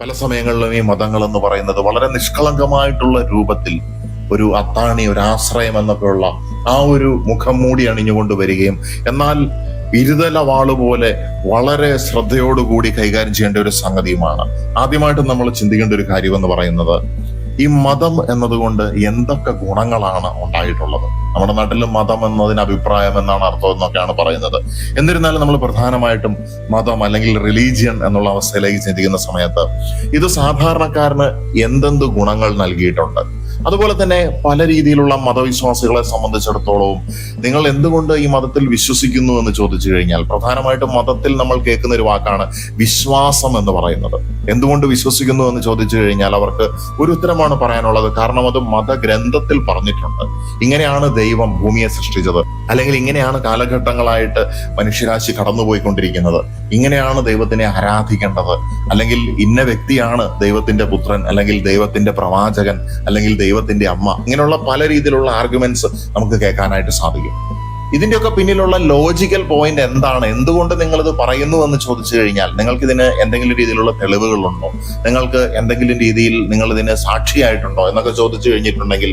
പല സമയങ്ങളിലും ഈ മതങ്ങൾ എന്ന് പറയുന്നത് വളരെ നിഷ്കളങ്കമായിട്ടുള്ള രൂപത്തിൽ ഒരു അത്താണി ഒരു ആശ്രയം എന്നൊക്കെയുള്ള ആ ഒരു മുഖം മൂടി അണിഞ്ഞുകൊണ്ട് വരികയും എന്നാൽ ഇരുതല വാൾ പോലെ വളരെ ശ്രദ്ധയോടുകൂടി കൈകാര്യം ചെയ്യേണ്ട ഒരു സംഗതിയുമാണ്. ആദ്യമായിട്ട് നമ്മൾ ചിന്തിക്കേണ്ട ഒരു കാര്യം എന്ന് പറയുന്നത് ഈ മതം എന്നതുകൊണ്ട് എന്തൊക്കെ ഗുണങ്ങളാണ് ഉണ്ടായിട്ടുള്ളത്? നമ്മുടെ നാട്ടിൽ മതം എന്നതിന് അഭിപ്രായം എന്നാണ് അർത്ഥം എന്നൊക്കെയാണ് പറയുന്നത്. എന്നിരുന്നാലും നമ്മൾ പ്രധാനമായിട്ടും മതം അല്ലെങ്കിൽ റിലീജിയൻ എന്നുള്ള അവസ്ഥയിലേക്ക് ചിന്തിക്കുന്ന സമയത്ത് ഇത് സാധാരണക്കാരന് എന്തെന്ത് ഗുണങ്ങൾ നൽകിയിട്ടുണ്ട്? അതുപോലെ തന്നെ പല രീതിയിലുള്ള മതവിശ്വാസികളെ സംബന്ധിച്ചിടത്തോളവും നിങ്ങൾ എന്തുകൊണ്ട് ഈ മതത്തിൽ വിശ്വസിക്കുന്നു എന്ന് ചോദിച്ചു കഴിഞ്ഞാൽ പ്രധാനമായിട്ടും മതത്തിൽ നമ്മൾ കേൾക്കുന്ന ഒരു വാക്കാണ് വിശ്വാസം എന്ന് പറയുന്നത്. എന്തുകൊണ്ട് വിശ്വസിക്കുന്നു എന്ന് ചോദിച്ചു കഴിഞ്ഞാൽ അവർക്ക് ഒരു ഉത്തരമാണ് പറയാനുള്ളത്. കാരണം അത് മതഗ്രന്ഥത്തിൽ പറഞ്ഞിട്ടുണ്ട്. ഇങ്ങനെയാണ് ദൈവം ഭൂമിയെ സൃഷ്ടിച്ചത്. അല്ലെങ്കിൽ ഇങ്ങനെയാണ് കാലഘട്ടങ്ങളായിട്ട് മനുഷ്യരാശി കടന്നുപോയിക്കൊണ്ടിരിക്കുന്നത്. ഇങ്ങനെയാണ് ദൈവത്തിനെ ആരാധിക്കേണ്ടത്. അല്ലെങ്കിൽ ഇന്ന വ്യക്തിയാണ് ദൈവത്തിന്റെ പുത്രൻ അല്ലെങ്കിൽ ദൈവത്തിന്റെ പ്രവാചകൻ അല്ലെങ്കിൽ ദൈവത്തിന്റെ അമ്മ. ഇങ്ങനെയുള്ള പല രീതിയിലുള്ള ആർഗ്യുമെന്റ്സ് നമുക്ക് കേൾക്കാനായിട്ട് സാധിക്കും. ഇതിന്റെയൊക്കെ പിന്നിലുള്ള ലോജിക്കൽ പോയിന്റ് എന്താണ്? എന്തുകൊണ്ട് നിങ്ങൾ ഇത് പറയുന്നു എന്ന് ചോദിച്ചു കഴിഞ്ഞാൽ നിങ്ങൾക്ക് ഇതിന് എന്തെങ്കിലും രീതിയിലുള്ള തെളിവുകളുണ്ടോ? നിങ്ങൾക്ക് എന്തെങ്കിലും രീതിയിൽ നിങ്ങൾ ഇതിന് സാക്ഷിയായിട്ടുണ്ടോ എന്നൊക്കെ ചോദിച്ചു കഴിഞ്ഞിട്ടുണ്ടെങ്കിൽ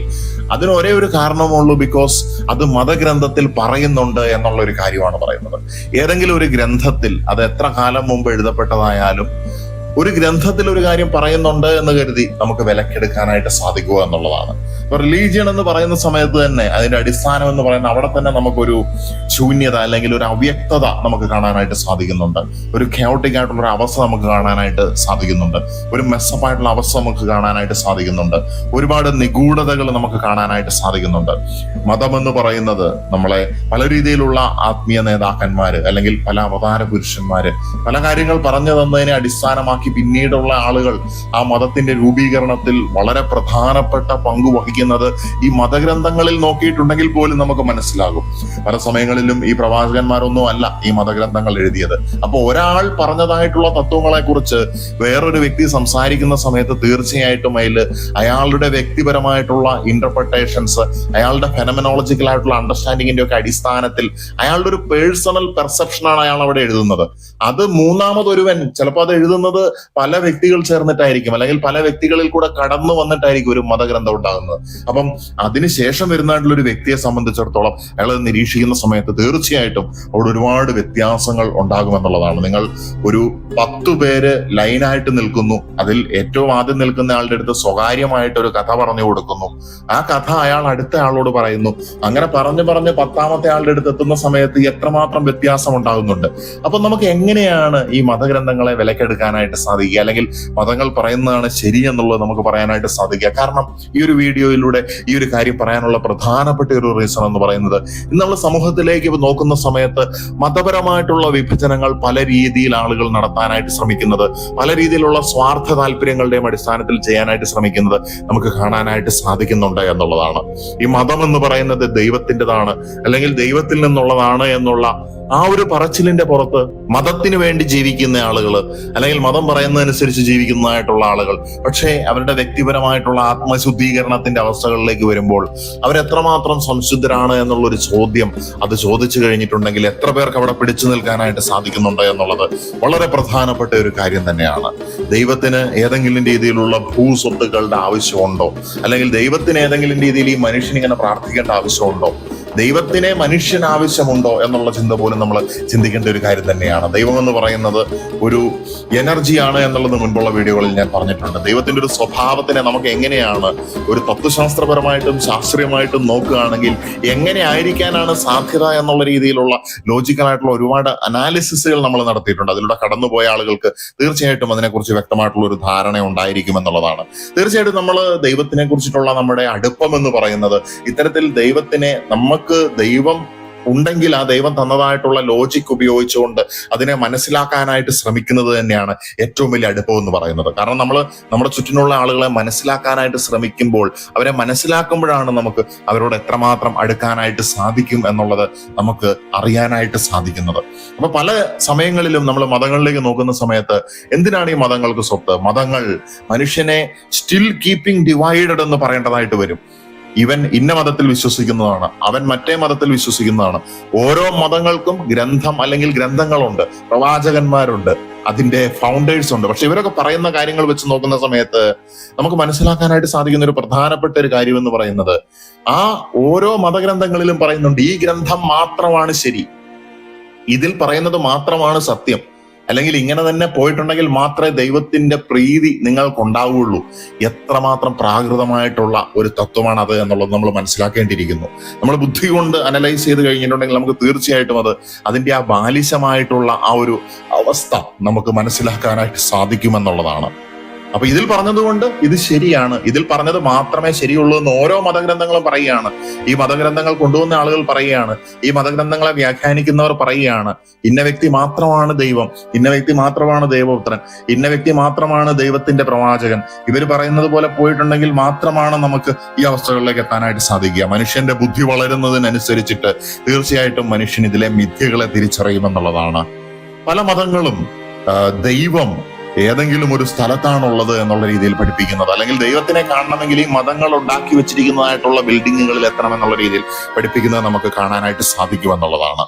അതിന് ഒരേ ഒരു കാരണമുള്ളൂ ബിക്കോസ് അത് മതഗ്രന്ഥത്തിൽ പറയുന്നുണ്ട് എന്നുള്ള ഒരു കാര്യമാണ് പറയുന്നത്. ഏതെങ്കിലും ഒരു ഗ്രന്ഥത്തിൽ അത് എത്ര കാലം മുമ്പ് എഴുതപ്പെട്ടതായാലും ഒരു ഗ്രന്ഥത്തിൽ ഒരു കാര്യം പറയുന്നുണ്ട് എന്ന് കരുതി നമുക്ക് വിലക്കെടുക്കാനായിട്ട് സാധിക്കുക എന്നുള്ളതാണ്. ഇപ്പൊ റിലീജിയൻ എന്ന് പറയുന്ന സമയത്ത് തന്നെ അതിന്റെ അടിസ്ഥാനം എന്ന് പറയുന്ന അവിടെ തന്നെ നമുക്കൊരു ശൂന്യത അല്ലെങ്കിൽ ഒരു അവ്യക്തത നമുക്ക് കാണാനായിട്ട് സാധിക്കുന്നുണ്ട്. ഒരു ഖ്യോട്ടിക് ആയിട്ടുള്ള ഒരു അവസ്ഥ നമുക്ക് കാണാനായിട്ട് സാധിക്കുന്നുണ്ട്. ഒരു മെസ്സപ്പായിട്ടുള്ള അവസ്ഥ നമുക്ക് കാണാനായിട്ട് സാധിക്കുന്നുണ്ട്. ഒരുപാട് നിഗൂഢതകൾ നമുക്ക് കാണാനായിട്ട് സാധിക്കുന്നുണ്ട്. മതം എന്ന് പറയുന്നത് നമ്മളെ പല രീതിയിലുള്ള ആത്മീയ നേതാക്കന്മാര് അല്ലെങ്കിൽ പല അവതാര പുരുഷന്മാര് പല കാര്യങ്ങൾ പറഞ്ഞു തന്നതിനെ അടിസ്ഥാനമാക്കി പിന്നീടുള്ള ആളുകൾ ആ മതത്തിന്റെ രൂപീകരണത്തിൽ വളരെ പ്രധാനപ്പെട്ട പങ്ക് വഹിക്കുന്നത് ഈ മതഗ്രന്ഥങ്ങളിൽ നോക്കിയിട്ടുണ്ടെങ്കിൽ പോലും നമുക്ക് മനസ്സിലാകും. പല സമയങ്ങളിലും ഈ പ്രവാചകന്മാരൊന്നും അല്ല ഈ മതഗ്രന്ഥങ്ങൾ എഴുതിയത്. അപ്പൊ ഒരാൾ പറഞ്ഞതായിട്ടുള്ള തത്വങ്ങളെ കുറിച്ച് വേറൊരു വ്യക്തി സംസാരിക്കുന്ന സമയത്ത് തീർച്ചയായിട്ടും അതിൽ അയാളുടെ വ്യക്തിപരമായിട്ടുള്ള ഇന്റർപ്രിട്ടേഷൻസ് അയാളുടെ ഫെനമനോളജിക്കൽ ആയിട്ടുള്ള അണ്ടർസ്റ്റാൻഡിങ്ങിന്റെ ഒക്കെ അടിസ്ഥാനത്തിൽ അയാളുടെ ഒരു പേഴ്സണൽ പെർസെപ്ഷനാണ് അയാൾ അവിടെ എഴുതുന്നത്. അത് മൂന്നാമതൊരുവൻ ചിലപ്പോൾ അത് എഴുതുന്നത് പല വ്യക്തികൾ ചേർന്നിട്ടായിരിക്കും അല്ലെങ്കിൽ പല വ്യക്തികളിൽ കൂടെ കടന്നു വന്നിട്ടായിരിക്കും ഒരു മതഗ്രന്ഥം ഉണ്ടാകുന്നത്. അപ്പം അതിനുശേഷം വരുന്നതായിട്ടുള്ള ഒരു വ്യക്തിയെ സംബന്ധിച്ചിടത്തോളം അയാൾ നിരീക്ഷിക്കുന്ന സമയത്ത് തീർച്ചയായിട്ടും അവിടെ ഒരുപാട് വ്യത്യാസങ്ങൾ ഉണ്ടാകുമെന്നുള്ളതാണ് നിങ്ങൾ ഒരു പത്തു പേര് ലൈനായിട്ട് നിൽക്കുന്നു അതിൽ ഏറ്റവും ആദ്യം നിൽക്കുന്ന ആളുടെ അടുത്ത് സ്വകാര്യമായിട്ട് ഒരു കഥ പറഞ്ഞു കൊടുക്കുന്നു. ആ കഥ അയാൾ അടുത്ത ആളോട് പറയുന്നു. അങ്ങനെ പറഞ്ഞു പറഞ്ഞ് പത്താമത്തെ ആളുടെ അടുത്ത് എത്തുന്ന സമയത്ത് എത്രമാത്രം വ്യത്യാസം ഉണ്ടാകുന്നുണ്ട്. അപ്പൊ നമുക്ക് എങ്ങനെയാണ് ഈ മതഗ്രന്ഥങ്ങളെ വിലക്കെടുക്കാനായിട്ട് സാധിക്കുക. അല്ലെങ്കിൽ മതങ്ങൾ പറയുന്നതാണ് ശരി എന്നുള്ളത് നമുക്ക് പറയാനായിട്ട് സാധിക്കുക. കാരണം ഈ ഒരു വീഡിയോയിലൂടെ ഈ ഒരു കാര്യം പറയാനുള്ള പ്രധാനപ്പെട്ട ഒരു റീസൺ എന്ന് പറയുന്നത് ഇന്ന് നമ്മൾ സമൂഹത്തിലേക്ക് നോക്കുന്ന സമയത്ത് മതപരമായിട്ടുള്ള വിഭജനങ്ങൾ പല രീതിയിൽ ആളുകൾ നടത്താനായിട്ട് ശ്രമിക്കുന്നത് പല രീതിയിലുള്ള സ്വാർത്ഥ താല്പര്യങ്ങളുടെയും അടിസ്ഥാനത്തിൽ ചെയ്യാനായിട്ട് ശ്രമിക്കുന്നത് നമുക്ക് കാണാനായിട്ട് സാധിക്കുന്നുണ്ട് എന്നുള്ളതാണ്. ഈ മതം എന്ന് പറയുന്നത് ദൈവത്തിന്റെതാണ് അല്ലെങ്കിൽ ദൈവത്തിൽ നിന്നുള്ളതാണ് എന്നുള്ള ആ ഒരു പറച്ചിലിന്റെ പുറത്ത് മതത്തിന് വേണ്ടി ജീവിക്കുന്ന ആളുകൾ അല്ലെങ്കിൽ മതം പറയുന്നതനുസരിച്ച് ജീവിക്കുന്നതായിട്ടുള്ള ആളുകൾ. പക്ഷേ അവരുടെ വ്യക്തിപരമായിട്ടുള്ള ആത്മശുദ്ധീകരണത്തിന്റെ അവസ്ഥകളിലേക്ക് വരുമ്പോൾ അവരെത്രമാത്രം സംശുദ്ധരാണ് എന്നുള്ള ഒരു ചോദ്യം അത് ചോദിച്ചു കഴിഞ്ഞിട്ടുണ്ടെങ്കിൽ എത്ര പേർക്ക് അവിടെ പിടിച്ചു നിൽക്കാനായിട്ട് സാധിക്കുന്നുണ്ട് എന്നുള്ളത് വളരെ പ്രധാനപ്പെട്ട ഒരു കാര്യം തന്നെയാണ്. ദൈവത്തിന് ഏതെങ്കിലും രീതിയിലുള്ള ഭൂസ്വത്തുക്കളുടെ ആവശ്യമുണ്ടോ? അല്ലെങ്കിൽ ദൈവത്തിന് ഏതെങ്കിലും രീതിയിൽ ഈ മനുഷ്യൻ ഇങ്ങനെ പ്രാർത്ഥിക്കേണ്ട ആവശ്യമുണ്ടോ? ദൈവത്തിനെ മനുഷ്യൻ ആവശ്യമുണ്ടോ എന്നുള്ള ചിന്ത പോലും നമ്മൾ ചിന്തിക്കേണ്ട ഒരു കാര്യം തന്നെയാണ്. ദൈവം എന്ന് പറയുന്നത് ഒരു എനർജിയാണ് എന്നുള്ളത് മുൻപുള്ള വീഡിയോകളിൽ ഞാൻ പറഞ്ഞിട്ടുണ്ട്. ദൈവത്തിന്റെ ഒരു സ്വഭാവത്തിനെ നമുക്ക് എങ്ങനെയാണ് ഒരു തത്വശാസ്ത്രപരമായിട്ടും ശാസ്ത്രീയമായിട്ടും നോക്കുകയാണെങ്കിൽ എങ്ങനെ ആയിരിക്കാനാണ് സാധ്യത എന്നുള്ള രീതിയിലുള്ള ലോജിക്കലായിട്ടുള്ള ഒരുപാട് അനാലിസിസുകൾ നമ്മൾ നടത്തിയിട്ടുണ്ട്. അതിലൂടെ കടന്നുപോയ ആളുകൾക്ക് തീർച്ചയായിട്ടും അതിനെക്കുറിച്ച് വ്യക്തമായിട്ടുള്ള ഒരു ധാരണ ഉണ്ടായിരിക്കും എന്നുള്ളതാണ്. തീർച്ചയായിട്ടും നമ്മൾ ദൈവത്തിനെ കുറിച്ചിട്ടുള്ള നമ്മുടെ അടുപ്പം എന്ന് പറയുന്നത് ഇത്തരത്തിൽ ദൈവത്തിനെ നമുക്ക് ദൈവം ഉണ്ടെങ്കിൽ ആ ദൈവം തന്നതായിട്ടുള്ള ലോജിക് ഉപയോഗിച്ചുകൊണ്ട് അതിനെ മനസ്സിലാക്കാനായിട്ട് ശ്രമിക്കുന്നത് തന്നെയാണ് ഏറ്റവും വലിയ അടുപ്പം എന്ന് പറയുന്നത്. കാരണം നമ്മൾ നമ്മുടെ ചുറ്റിനുള്ള ആളുകളെ മനസ്സിലാക്കാനായിട്ട് ശ്രമിക്കുമ്പോൾ അവരെ മനസ്സിലാക്കുമ്പോഴാണ് നമുക്ക് അവരോട് എത്രമാത്രം അടുക്കാനായിട്ട് സാധിക്കും എന്നുള്ളത് നമുക്ക് അറിയാനായിട്ട് സാധിക്കുന്നത്. അപ്പൊ പല സമയങ്ങളിലും നമ്മൾ മതങ്ങളിലേക്ക് നോക്കുന്ന സമയത്ത് എന്തിനാണ് ഈ മതങ്ങൾക്ക് സ്വത്ത്? മതങ്ങൾ മനുഷ്യനെ സ്റ്റിൽ കീപ്പിംഗ് ഡിവൈഡഡ് എന്ന് പറയേണ്ടതായിട്ട് വരും. ഇവൻ ഇന്ന മതത്തിൽ വിശ്വസിക്കുന്നതാണ് അവൻ മറ്റേ മതത്തിൽ വിശ്വസിക്കുന്നതാണ്. ഓരോ മതങ്ങൾക്കും ഗ്രന്ഥം അല്ലെങ്കിൽ ഗ്രന്ഥങ്ങളുണ്ട് പ്രവാചകന്മാരുണ്ട് അതിന്റെ ഫൗണ്ടേഴ്സ് ഉണ്ട്. പക്ഷെ ഇവരൊക്കെ പറയുന്ന കാര്യങ്ങൾ വെച്ച് നോക്കുന്ന സമയത്ത് നമുക്ക് മനസ്സിലാക്കാനായിട്ട് സാധിക്കുന്ന ഒരു പ്രധാനപ്പെട്ട ഒരു കാര്യം എന്ന് പറയുന്നത് ആ ഓരോ മതഗ്രന്ഥങ്ങളിലും പറയുന്നുണ്ട് ഈ ഗ്രന്ഥം മാത്രമാണ് ശരി. ഇതിൽ പറയുന്നത് മാത്രമാണ് സത്യം. അല്ലെങ്കിൽ ഇങ്ങനെ തന്നെ പോയിട്ടുണ്ടെങ്കിൽ മാത്രമേ ദൈവത്തിന്റെ പ്രീതി നിങ്ങൾക്കുണ്ടാവുകയുള്ളൂ എത്രമാത്രം പ്രാകൃതമായിട്ടുള്ള ഒരു തത്വമാണ് അത് എന്നുള്ളത് നമ്മൾ മനസ്സിലാക്കേണ്ടിയിരിക്കുന്നു. നമ്മൾ ബുദ്ധി കൊണ്ട് അനലൈസ് ചെയ്ത് കഴിഞ്ഞിട്ടുണ്ടെങ്കിൽ നമുക്ക് തീർച്ചയായിട്ടും അത് അതിന്റെ ആ ബാലിശമായിട്ടുള്ള ആ ഒരു അവസ്ഥ നമുക്ക് മനസ്സിലാക്കാനായിട്ട് സാധിക്കുമെന്നുള്ളതാണ്. അപ്പൊ ഇതിൽ പറഞ്ഞതുകൊണ്ട് ഇത് ശരിയാണ്. ഇതിൽ പറഞ്ഞത് മാത്രമേ ശരിയുള്ളൂ എന്ന് ഓരോ മതഗ്രന്ഥങ്ങളും പറയുകയാണ്. ഈ മതഗ്രന്ഥങ്ങൾ കൊണ്ടുവന്ന ആളുകൾ പറയുകയാണ്. ഈ മതഗ്രന്ഥങ്ങളെ വ്യാഖ്യാനിക്കുന്നവർ പറയുകയാണ്. ഇന്ന വ്യക്തി മാത്രമാണ് ദൈവം. ഇന്ന വ്യക്തി മാത്രമാണ് ദൈവപുത്രൻ. ഇന്ന വ്യക്തി മാത്രമാണ് ദൈവത്തിന്റെ പ്രവാചകൻ. ഇവർ പറയുന്നത് പോലെ പോയിട്ടുണ്ടെങ്കിൽ മാത്രമാണ് നമുക്ക് ഈ അവസ്ഥകളിലേക്ക് എത്താനായിട്ട് സാധിക്കുക. മനുഷ്യന്റെ ബുദ്ധി വളരുന്നതിനനുസരിച്ചിട്ട് തീർച്ചയായിട്ടും മനുഷ്യൻ ഇതിലെ മിഥ്യകളെ തിരിച്ചറിയുമെന്നുള്ളതാണ്. പല മതങ്ങളും ദൈവം ഏതെങ്കിലും ഒരു സ്ഥലത്താണുള്ളത് എന്നുള്ള രീതിയിൽ പഠിപ്പിക്കുന്നത്. അല്ലെങ്കിൽ ദൈവത്തിനെ കാണണമെങ്കിൽ ഈ മതങ്ങൾ ഉണ്ടാക്കി വെച്ചിരിക്കുന്നതായിട്ടുള്ള ബിൽഡിങ്ങുകളിൽ എത്തണം എന്നുള്ള രീതിയിൽ പഠിപ്പിക്കുന്നത് നമുക്ക് കാണാനായിട്ട് സാധിക്കുമെന്നുള്ളതാണ്.